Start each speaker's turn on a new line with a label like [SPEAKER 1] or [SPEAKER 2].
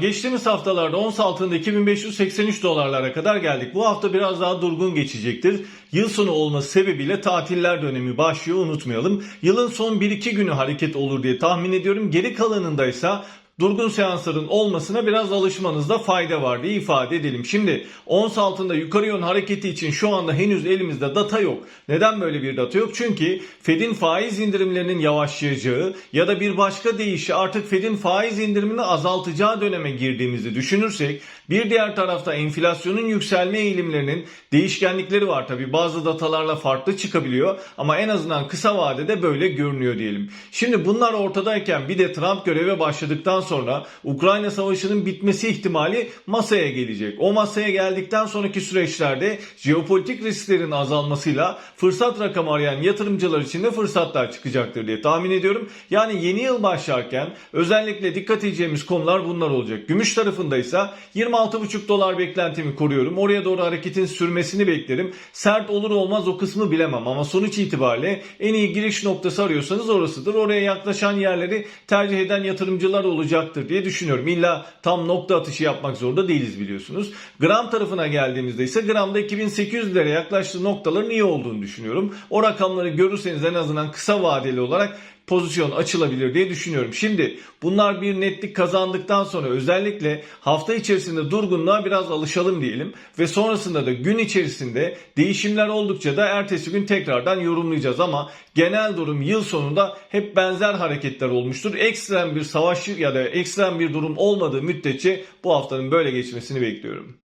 [SPEAKER 1] Geçtiğimiz haftalarda ons altında 2583 dolarlara kadar geldik. Bu hafta biraz daha durgun geçecektir. Yıl sonu olması sebebiyle tatiller dönemi başlıyor unutmayalım. Yılın son 1-2 günü hareket olur diye tahmin ediyorum. Geri kalanında ise durgun seansların olmasına biraz alışmanızda fayda var diye ifade edelim. Şimdi ons altında yukarı yön hareketi için şu anda henüz elimizde data yok. Neden böyle bir data yok? Çünkü Fed'in faiz indirimlerinin yavaşlayacağı ya da bir başka deyişi artık Fed'in faiz indirimini azaltacağı döneme girdiğimizi düşünürsek bir diğer tarafta enflasyonun yükselme eğilimlerinin değişkenlikleri var tabi bazı datalarla farklı çıkabiliyor ama en azından kısa vadede böyle görünüyor diyelim. Şimdi bunlar ortadayken bir de Trump göreve başladıktan sonra Ukrayna savaşının bitmesi ihtimali masaya gelecek. O masaya geldikten sonraki süreçlerde jeopolitik risklerin azalmasıyla fırsat rakamı arayan yatırımcılar için de fırsatlar çıkacaktır diye tahmin ediyorum. Yani yeni yıl başlarken özellikle dikkat edeceğimiz konular bunlar olacak. Gümüş tarafında ise 26,5 dolar beklentimi koruyorum. Oraya doğru hareketin sürmesini beklerim. Sert olur olmaz o kısmı bilemem ama sonuç itibariyle en iyi giriş noktası arıyorsanız orasıdır. Oraya yaklaşan yerleri tercih eden yatırımcılar olacaktır diye düşünüyorum. İlla tam nokta atışı yapmak zorunda değiliz biliyorsunuz. Gram tarafına geldiğimizde ise gramda 2800 liraya yaklaştığı noktaların iyi olduğunu düşünüyorum. O rakamları görürseniz en azından kısa vadeli olarak pozisyon açılabilir diye düşünüyorum. Şimdi bunlar bir netlik kazandıktan sonra özellikle hafta içerisinde durgunluğa biraz alışalım diyelim ve sonrasında da gün içerisinde değişimler oldukça da ertesi gün tekrardan yorumlayacağız ama genel durum yıl sonunda hep benzer hareketler olmuştur. Ekstrem bir savaş ya da ekstrem bir durum olmadığı müddetçe bu haftanın böyle geçmesini bekliyorum.